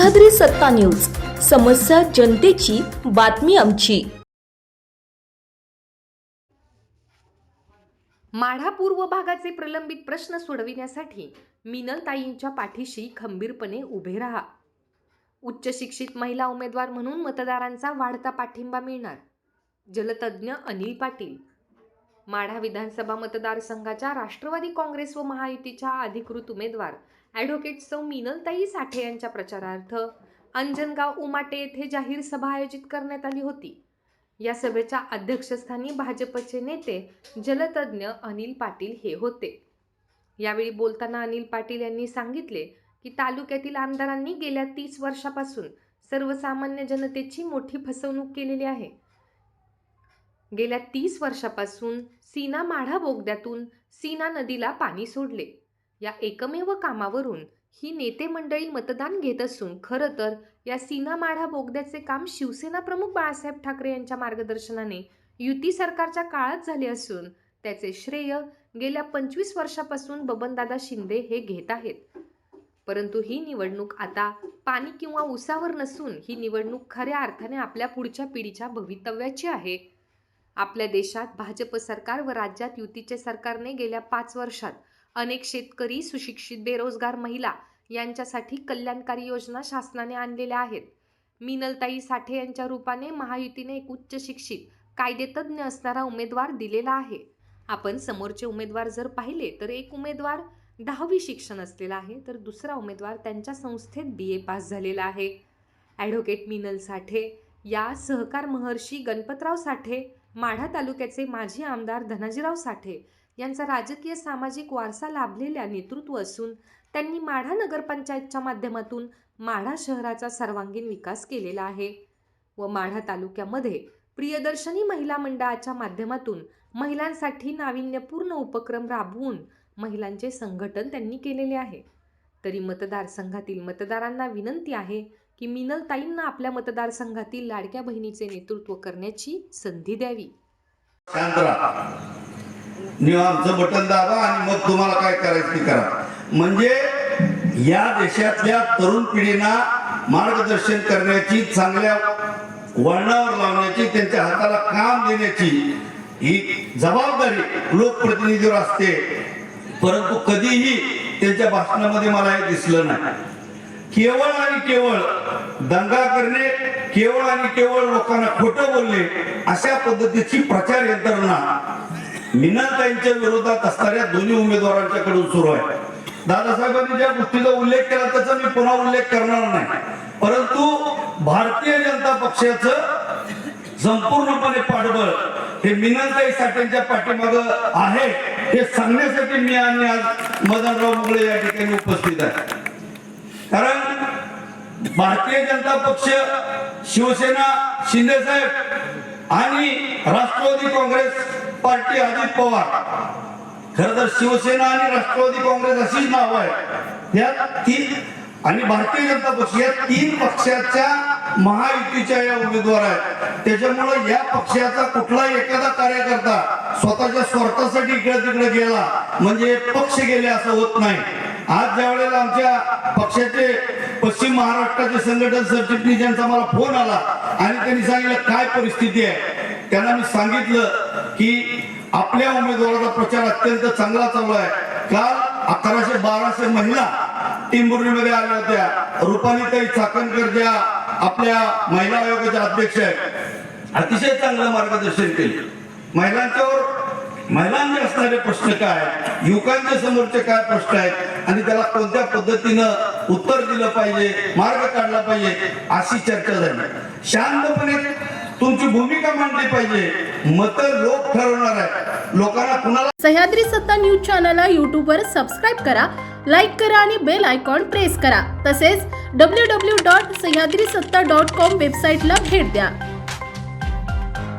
Sahyadri Satta news. समस्या जनतेची बातमी आमची. माढा पूर्व भागाचे प्रलंबित प्रश्न सोडविण्यासाठी मिनलताईंच्या पाठीशी खंबीरपणे उभे राहा. उच्च शिक्षित महिला उमेदवार म्हणून मतदारांचा वाढता पाठिंबा मिळणार. जलतज्ञ अनिल पाटील. माढा विधानसभा मतदारसंघाच्या राष्ट्रवादी काँग्रेस व महायुतीच्या अधिकृत उमेदवार ॲडव्होकेट सौ मिनलताई साठे यांच्या प्रचारार्थ अंजनगाव उमाटे येथे जाहीर सभा आयोजित करण्यात आली होती. या सभेच्या अध्यक्षस्थानी भाजपचे नेते जलतज्ञ अनिल पाटील हे होते. यावेळी बोलताना अनिल पाटील यांनी सांगितले की तालुक्यातील आमदारांनी गेल्या तीस वर्षापासून सर्वसामान्य जनतेची मोठी फसवणूक केलेली आहे. गेल्या तीस वर्षापासून सीना माढा बोगद्यातून सीना नदीला पाणी सोडले. या एकमेव कामावरून ही नेते मंडळी मतदान घेत असून खरं तर या सीना माढा बोगद्याचे काम शिवसेना प्रमुख बाळासाहेब ठाकरे यांच्या मार्गदर्शनाने युती सरकारच्या काळात झाले असून त्याचे श्रेय गेल्या पंचवीस वर्षापासून बबनदादा शिंदे हे घेत आहेत. परंतु ही निवडणूक आता पाणी किंवा उसावर नसून ही निवडणूक खऱ्या अर्थाने आपल्या पुढच्या पिढीच्या भवितव्याची आहे. आपल्या देशात भाजप सरकार व राज्यात युतीचे सरकारने गेल्या पाच वर्षात अनेक शेतकरी सुशिक्षित बेरोजगार महिला यांच्यासाठी कल्याणकारी योजना शासनाने आणलेल्या आहेत. मिनलताई साठे यांच्या रूपाने महायुतीने एक उच्च शिक्षित कायदेतज्ञ असणारा उमेदवार दिलेला आहे. आपण समोरचे उमेदवार जर पाहिले तर एक उमेदवार दहावी शिक्षण असलेला आहे तर दुसरा उमेदवार त्यांच्या संस्थेत बी ए पास झालेला आहे. ॲडव्होकेट मिनल साठे या सहकार महर्षी गणपतराव साठे माढा तालुक्याचे माजी आमदार धनाजीराव साठे यांचा राजकीय सामाजिक वारसा लाभलेल्या नेतृत्व असून त्यांनी माढा नगरपंचायतच्या माध्यमातून माढा शहराचा सर्वांगीण विकास केलेला आहे व माढा तालुक्यामध्ये प्रियदर्शनी महिला मंडळाच्या माध्यमातून महिलांसाठी नाविन्यपूर्ण उपक्रम राबवून महिलांचे संघटन त्यांनी केलेले आहे. तरी मतदारसंघातील मतदारांना विनंती आहे की मिनलताईंना आपल्या मतदारसंघातील लाडक्या बहिणीचे नेतृत्व करण्याची संधी द्यावी. शांत बटन दाबा आणि मग तुम्हाला काय करायचं ते करा. म्हणजे या देशातल्या तरुण पिढींना मार्गदर्शन करण्याची चांगल्या वळणावर लावण्याची त्यांच्या हाताला काम देण्याची ही जबाबदारी लोकप्रतिनिधीवर असते. परंतु कधीही त्यांच्या भाषणामध्ये मला हे दिसलं नाही. केवळ आणि केवळ दंगा करणे केवळ आणि केवळ लोकांना खोटं बोलणे अशा पद्धतीची प्रचार यंत्रणा मिनाताईंच्या विरोधात असणाऱ्या दोन्ही उमेदवारांच्याकडून सुरू आहे. दादासाहेबांनी ज्या गोष्टीचा उल्लेख केला त्याचा मी पुन्हा उल्लेख करणार नाही. परंतु भारतीय जनता पक्षाचं संपूर्णपणे पाठबळ हे मिनलताई साठ्यांच्या पाठीमाग आहे हे सांगण्यासाठी मी आणि आज मदनराव मुगळे या ठिकाणी उपस्थित आहे. कारण भारतीय जनता पक्ष शिवसेना शिंदे साहेब आणि राष्ट्रवादी काँग्रेस पार्टी अजित पवार खर तर शिवसेना आणि राष्ट्रवादी काँग्रेस अशीच नाव आहे या तीन आणि भारतीय जनता पक्ष या तीन पक्षाच्या महायुतीच्या या उमेदवार आहेत. त्याच्यामुळे या पक्षाचा कुठलाही एखादा कार्यकर्ता स्वतःच्या स्वार्थासाठी इकडे तिकडे गेला म्हणजे पक्ष गेले असं होत नाही. आज ज्या वेळेला आमच्या पक्षाचे पश्चिम महाराष्ट्राचे संघटन सरचिटणीस यांचा मला फोन आला आणि त्यांनी सांगितलं काय परिस्थिती आहे? त्यांना मी सांगितलं की आपल्या उमेदवाराचा प्रचार अत्यंत चांगला चालू आहे. काल अकराशे बाराशे महिला टिंबुर्णीमध्ये आल्या होत्या. रुपालीताई चाकणकर ज्या आपल्या महिला आयोगाच्या अध्यक्ष आहेत अतिशय चांगलं मार्गदर्शन केलं. महिलांच्यावर महिलांचे असणारे प्रश्न काय? युवकांच्या समोरचे काय प्रश्न आहेत? आणि त्याला कोणत्या पद्धतीनं उत्तर दिलं पाहिजे मार्ग काढला पाहिजे अशी चर्चा झाली. शांतपणे तुमची भूमिका मांडली पाहिजे. मत लोक ठरवणार आहे लोकांना कुणाला सह्याद्री सत्ता न्यूज चॅनलला यूट्यूबवर सबस्क्राईब करा लाईक करा आणि बेल आयकॉन प्रेस करा. तसेच डब्ल्यू डब्ल्यू डॉट सह्याद्री सत्ता डॉट कॉम वेबसाईटला भेट द्या.